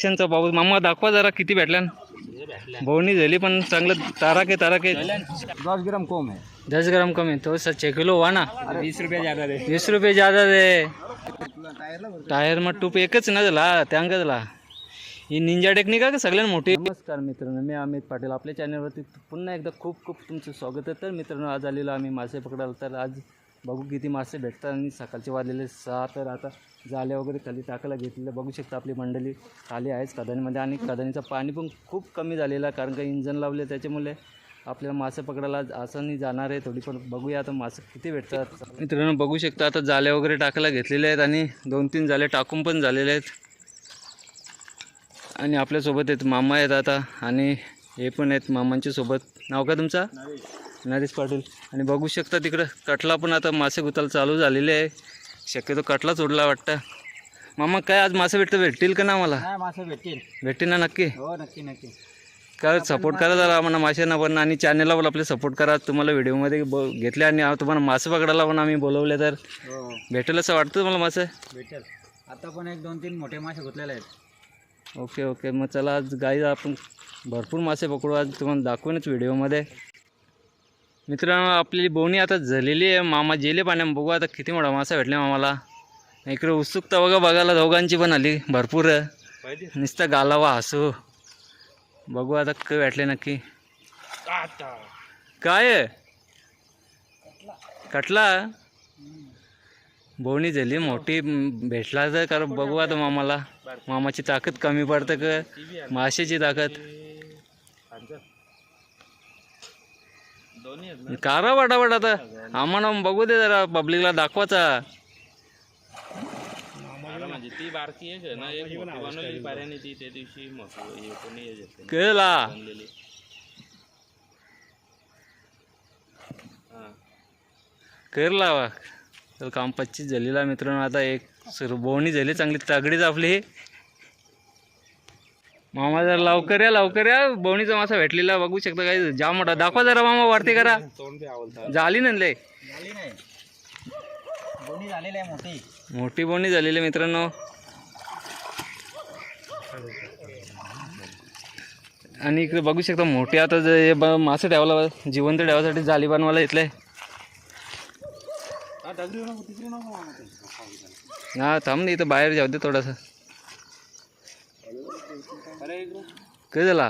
माशांचा पाऊस मामा दाखवा जरा किती भेटल्या. बोवणी झाली पण चांगलं. ताराक आहे ताराक आहे दस ग्राम कम है. दस ग्राम कमी. तो छः किलो हुआ ना. बीस रुपया ज्यादा दे. वीस रुपये ज्यादा दे. टायर मग टूप एकच ना झाला. त्यांग झाला. ही निंजा टेक्निक आहे का सगळ्यांना मोठी? नमस्कार मित्रांनो मी अमित पाटील. आपल्या चॅनलवरती पुन्हा एकदा खूप खूप तुमचं स्वागत आहे. तर मित्रांनो आज आलेलो आम्ही मासे पकडायला. तर आज बघू किती मासे भेटतात आणि सकाळचे वाजलेले सहा तर आता जाल्या वगैरे खाली टाकायला घेतलेलं. बघू शकता आपली मंडळी खाली आहेच कदानीमध्ये आणि कदानीचं पाणी पण खूप कमी झालेलं आहे कारण का इंजन लावले त्याच्यामुळे आपल्याला मासे पकडायला असं नाही जाणार आहे थोडी पण बघूया आता मासे किती भेटतात. मित्रांनो बघू शकता आता जाल्या वगैरे टाकायला घेतलेले आहेत आणि दोन तीन जाले टाकून पण झालेले आहेत. आणि आपल्यासोबत आहेत मामा आहेत आता आणि हे पण आहेत मामांच्या सोबत. नाव का तुमचा? नरेश पाटील. आणि बघू शकता तिकडं कटला पण आता मासे गुताला चालू झालेले आहे. शक्यतो कटला सोडला वाटतं. मामा काय आज मासे भेटतं भेटतील का ना मला मासे भेटतील. भेटतील ना नक्की? हो नक्की नक्की. काय सपोर्ट करा जरा आम्हाला माशांना पण आणि चॅनलला पण आपले सपोर्ट करा. तुम्हाला व्हिडिओमध्ये ब घेतले आणि तुम्हाला मासे पकडायला पण आम्ही बोलवले तर. हो. भेटेल असं वाटतं तुम्हाला मासे? भेटेल. आता पण एक दोन तीन मोठे मासे गुतलेले आहेत. Okay okay. मग चला आज गाई आपण भरपूर मासे पकडू. आज तुम्हाला दाखवूनच व्हिडिओमध्ये. मित्रांनो आपली बोवणी आता झालेली आहे. मामा जेले पाण्यात बघू आता किती मोठा मासा भेटला मामाला. इकडे उत्सुकता बघा बघायला दोघांची पण आली भरपूर. नुसतं गालावा हसू. बघू आता काय भेटले नक्की. काय? कटला? बोवणी झाली मोठी भेटला तर कारण बघू आता मामाला. मामाची ताकद कमी पडतं का. माशाची ताकद. कारा वाटावाट आता. आम्हाला बघू दे जरा पब्लिकला दाखवाचा. म्हणजे ती बारकी आहे ना एक पाऱ्याने ती त्या दिवशी कोणी करला वा. तर काम पच्चीस झालेला मित्रांनो आता एक सुरू बोवणी झाली चांगली तगडीच आपली. मामा जरा लवकर या लवकर या. बोवणीचा मासा भेटलेला बघू शकता काय जाम मोठा. दाखवा जरा मामा वरती करा. झाली ना लय. मोठी. मोठी बोवणी झालेली आहे मित्रांनो. आणि इकडे बघू शकता मोठी आता जे मासे ठेवायला जिवंत ठेवासाठी जाली बनवायला येतलंय हा थांब ना इथं बाहेर जाऊ दे थोडासा. काय झाला?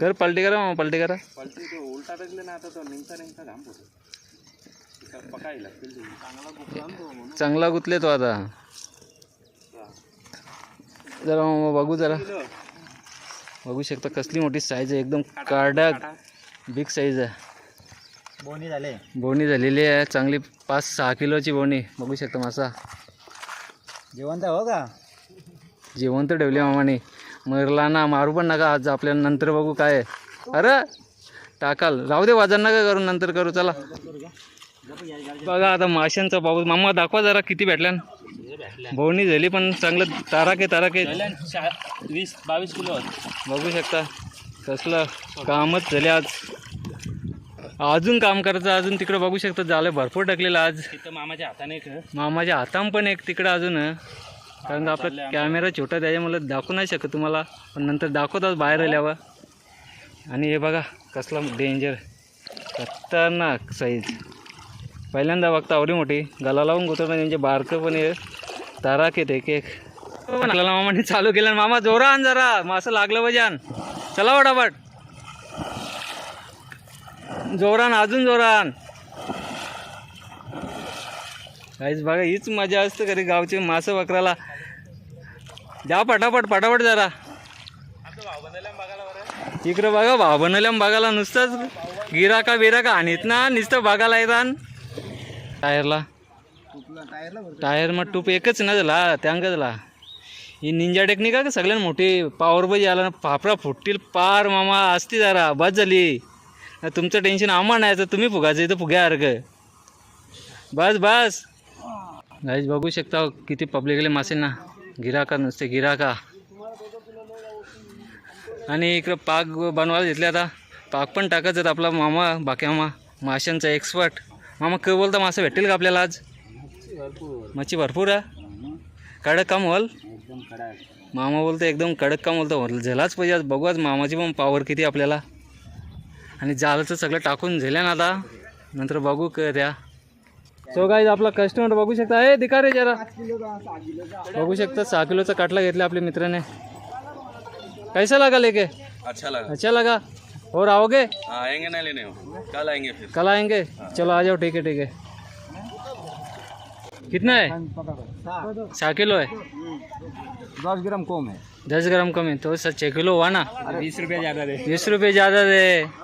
कर पलटी करा मामा पलटी करा. पलटी तो उलटा टाकले ना आता तो निमता निमता घाम होतो पकायला लागतील ते. चांगला गुतले तो आता. जरा मामा बघू जरा. बघू शकता कसली मोठी साईज आहे एकदम काडा बिग साईज आहे. बोनी झाले. बोवणी झालेली आहे चांगली पाच सहा किलोची बोवणी बघू शकता मासा. जेवण हो का? जिवंत ठेवली मामाने. मरला ना मारू पण नका आज आपल्याला नंतर बघू काय आहे. अरे टाकाल. राहू दे वाजन नका करू नंतर करू चला. बघा आता माशांचा पाऊस मामा दाखवा जरा किती भेटल्यान बोवणी झाली पण चांगलं. ताराक ताराक वीस बावीस किलो बघू शकता. कसलं कामच झाले आज. अजून काम करायचं अजून तिकडं बघू शकता झालं भरपूर टाकलेलं आज. तिथं मामाच्या हाताने एक. मामाच्या हाताम पण एक तिकडं अजून. कारण आपला कॅमेरा छोटा त्याच्यामुळे दाखवू नाही शकत तुम्हाला. पण नंतर दाखवतात बाहेर आल्यावर. आणि हे बघा कसला डेंजर खतरनाक साईज पहिल्यांदा बघता आवडी मोठी. गला लावून गोतो पण त्यांचे बारकं पण हे. ताराक येत एक एक. आपल्याला मामाने चालू केलं. आणि मामा जोरा आण जरा. मासं लागलं आण चला वडापट जोरान अजून जोरान. काहीच बघा हीच मजा असते कधी गावचे मासं बकराला. जा पटापट पटापट जरा. इकडं बघा भाव बनवल्या बघायला नुसतंच गिराका बिराका आणीत ना नुसतं बघायला येतात. टायरला. टायरला टायर मग टूप एकच ना झाला त्यांग ही निंजा टेक्निक आहे का? सगळ्यात मोठी पावर बजी आला ना फाफडा फुटतील पार मामा असती जरा बस झाली. तुमचं टेन्शन आम्हा नाही तर तुम्ही फुगायचं इथं फुग्यासारखं बस बस. गाईज बघू शकता किती पब्लिकले मासे ना गिराका नुसते गिराका आणि इकडं पाक बनवायला घेतले आता. पाक पण टाकत आहेत आपला मामा बाकी मामा. माशांचा एक्सपर्ट मामा क बोलता मासे भेटेल का आपल्याला आज? मच्छी भरपूर आहे. कडक काम होल मामा बोलतो एकदम कडक काम बोलतो म्हटलं झालाच पाहिजे. आज बघू आज मामाची पण पावर किती आपल्याला. आणि जालचं सगळं टाकून झाल्या ना आता. नंतर बघू क त्या. सो गाईज आपला कस्टमर बघू शकता. ए दिका रे जरा. बघू शकता सहा किलोचा काटला घेतला आपल्या मित्राने. कैसा लगा लेके? अच्छा लगा. अच्छा लगा. और आओगे? हाँ आएंगे ना लेने। कल आएंगे फिर। कल आएंगे? चलो आ जाओ ठीक है ठीक है. कितना है? सहा किलो है? दस ग्राम कम है। दस ग्राम कम है तो सर छः किलो हुआ ना? बीस रुपये ज़्यादा दे। बीस रुपये ज़्यादा दे।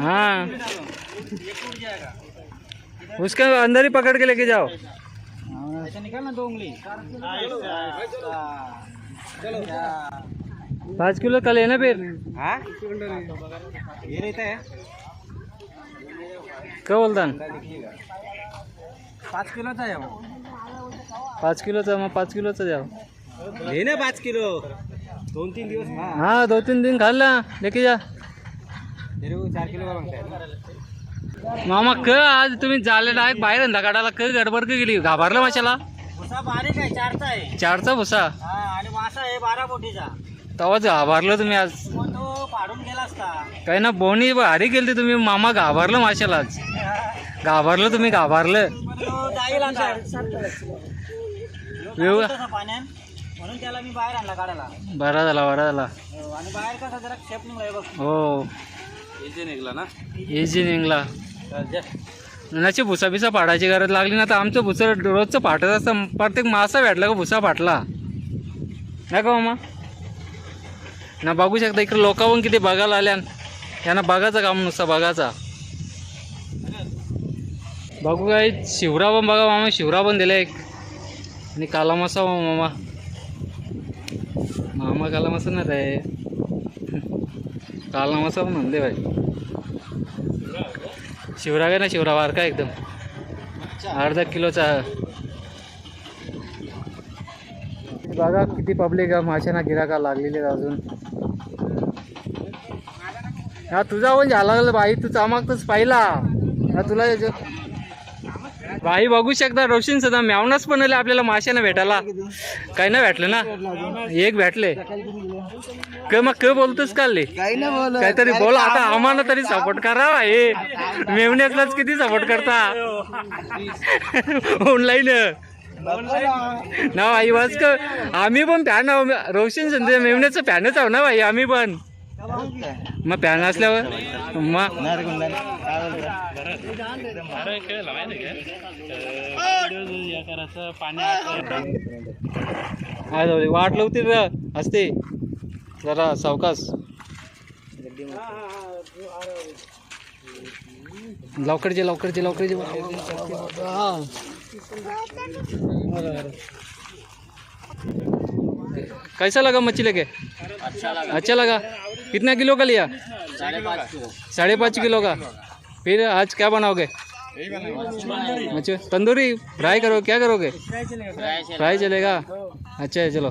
हाँ। उसके अंदर ही पकड़ के लेके जाओ। ऐसा निकाल दो उंगली पाँच किलो का लेना फिर। हाँ ये रहता है? क्या बोलता पाच किलोचा आहे हो. पाच किलोचा मग पाच किलोचा जाओ घे ना पाच किलो। दोन तीन दिवस हाँ हाँ दो तीन दिन खा ला लेके जा चार किलो का मागताय ना मामा क आज. तुम्ही झाले डायरेक्ट बाहेर धंदा काढायला क गडबड का गेली. घाबरलं माशाला. भुसा बारीक आहे चारचा आहे. चारचा भुसा? हा आणि मासा आहे बारा बोटीचा. तेव्हाच घाबरलं तुम्ही आज. पण तो पाडून गेला असता. काही ना बोनी भारी गेली तुम्ही. मामा घाबरलं माशाला आज. घाबरलं तुम्ही घाबरलं. पण तो जाईल आता. व्यव तसा पाण्यात म्हणून त्याला मी बाहेर आणला काढायला. बरा झाला बरा झाला. हो, आणि बाहेर कसा जरा शेप निघलाय बघ. हो. इजी निघला ना? इजी निघला. नची भुसा बिसा फाडायची गरज लागली ना तर आमचं भुसं रोजचं फाटत असतं. प्रत्येक मासा भेटला का भुसा फाटला? नाही का मामा? ना बघू शकता इकडे लोक पण किती बघायला आल्या यांना बघायचं काम नुसतं बघायचा. बघू काय शिवरा पण बघा मामा शिवरा पण दिला एक. आणि काला मसा मामा. मामा काला मसा नाही रे काला मसा म्हणते भाई. शिवराग आहे ना शिवरा वारका एकदम. अर्धा किलोचा. बघा किती पब्लिक माशांना गिराका लागलेले अजून. हा तुझा पण झाला बाई तू चमाकतच पाहिला. हा तुला बाई बघू शकता रोशन सदा म्यावनाच पण आले आपल्याला माशांना भेटायला. काही नाही भेटलं ना? एक भेटले. क मग क बोलतोस काल काहीतरी बोला आता आम्हाला तरी सपोर्ट करा हे मेवण्यातलाच किती सपोर्ट करता? ऑनलाईन ना भाई वाच का आम्ही पण फॅन आहो. रोशन संदेश मेवण्याचं फॅनच आहो ना भाई आम्ही पण. मग प्यान असल्यावर? मग? काय जाऊ वाट लावते र असते जरा सावकास लवकर जे लवकर जे लवकर जे कैसा लगा मच्छी लेके? अच्छा लगा. कितना किलो का लिया? साढ़े पाँच किलो का। फिर आज क्या बनाओगे? अच्छा तंदूरी? फ्राई करो, क्या करोगे? फ्राई चलेगा। अच्छा चलो।